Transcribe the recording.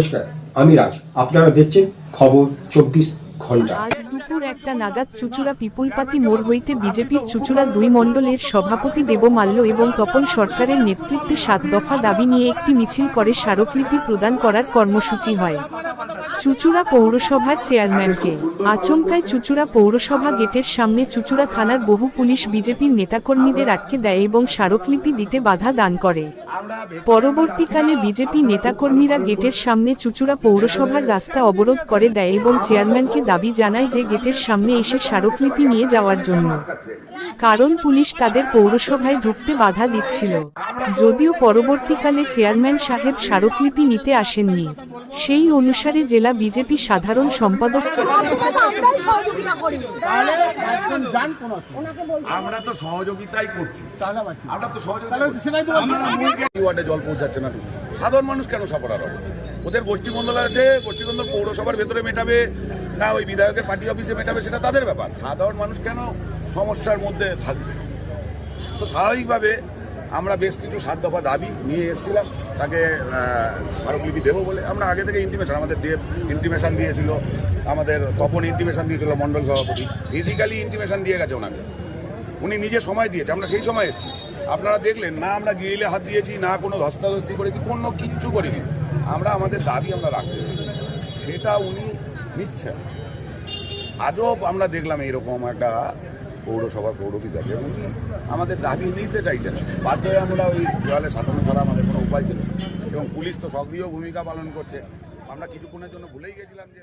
নমস্কার, আমি রাজ। আপনারা দেখছেন খবর চব্বিশ ঘণ্টা। আজ দুপুর একটা নাগাদ চুচুড়া পিপুলপাতি মোড় হইতে বিজেপির চুচুড়া দুই মণ্ডলের সভাপতি দেব মাল্য এবং তপন সরকারের নেতৃত্বে সাত দফা দাবি নিয়ে একটি মিছিল করে স্মারকলিপি প্রদান করার কর্মসূচি হয়। চুচুড়া পৌরসভার চেয়ারম্যানকে। আচমকায় চুচুড়া পৌরসভা গেটের সামনে চুচুড়া থানার বহু পুলিশ বিজেপির নেতাকর্মীদের আটকে দেয় এবং স্মারকলিপি দিতে বাধা দান করে। পরবর্তীকালে বিজেপি নেতাকর্মীরা গেটের সামনে চুচুড়া পৌরসভার রাস্তা অবরোধ করে দেয় এবং চেয়ারম্যানকে দাবি জানায় যে গেটের সামনে এসে স্মারকলিপি নিয়ে যাওয়ার জন্য। কারণ পুলিশ তাদের পৌরসভায় ঢুকতে বাধা দিচ্ছিল। যদিও পরবর্তীকালে চেয়ারম্যান সাহেব স্মারকলিপি নিতে আসেননি। সেই অনুসারে জেলা বিজেপি সাধারণ সম্পাদক সহযোগিতা করি আমরা তো সহযোগিতাই করছি। আমরা তো সহযোগিতা জল পৌঁছাচ্ছে না সাধারণ মানুষ কেন সাপড়ার হবে? ওদের গোষ্ঠীমণ্ডল আছে গোষ্ঠীমণ্ডল পৌরসভার ভেতরে মেটাবে না ওই বিধায়কের পার্টি অফিসে মেটাবে সেটা তাদের ব্যাপার। সাধারণ মানুষ কেন সমস্যার মধ্যে থাকবে? তো স্বাভাবিকভাবে আমরা বেশ কিছু সাত দফা দাবি নিয়ে এসেছিলাম। তাকে স্মারকলিপি দেবো বলে। আমরা আগে থেকে ইন্টিমেশন আমাদের দেব ইন্টিমেশন দিয়েছিল, আমাদের তপন ইন্টিমেশন দিয়েছিল মন্ডল সভাপতি। ফিজিক্যালি ইন্টিমেশন দিয়ে গেছে ওনাকে। উনি নিজে সময় দিয়েছে, আমরা সেই সময় এসেছি। আপনারা দেখলেন, না আমরা গিরিলে হাত দিয়েছি, না কোনো ধস্তাধস্তি করেছি, কোনো কিচ্ছু করিনি। আমরা আমাদের দাবি আমরা রাখতে। সেটা উনি নিচ্ছেন। আজও আমরা দেখলাম এইরকম একটা পৌরসভা পৌরবিদ্যাকে এবং আমাদের দাবি নিতে চাইছেন। বাধ্য হয়ে আমরা ওই দেওয়ালে সাধারণ ছাড়া আমাদের কোনো উপায় ছিল এবং পুলিশ তো সক্রিয় ভূমিকা পালন করছে। আমরা কিছুক্ষণের জন্য ভুলেই গেছিলাম যে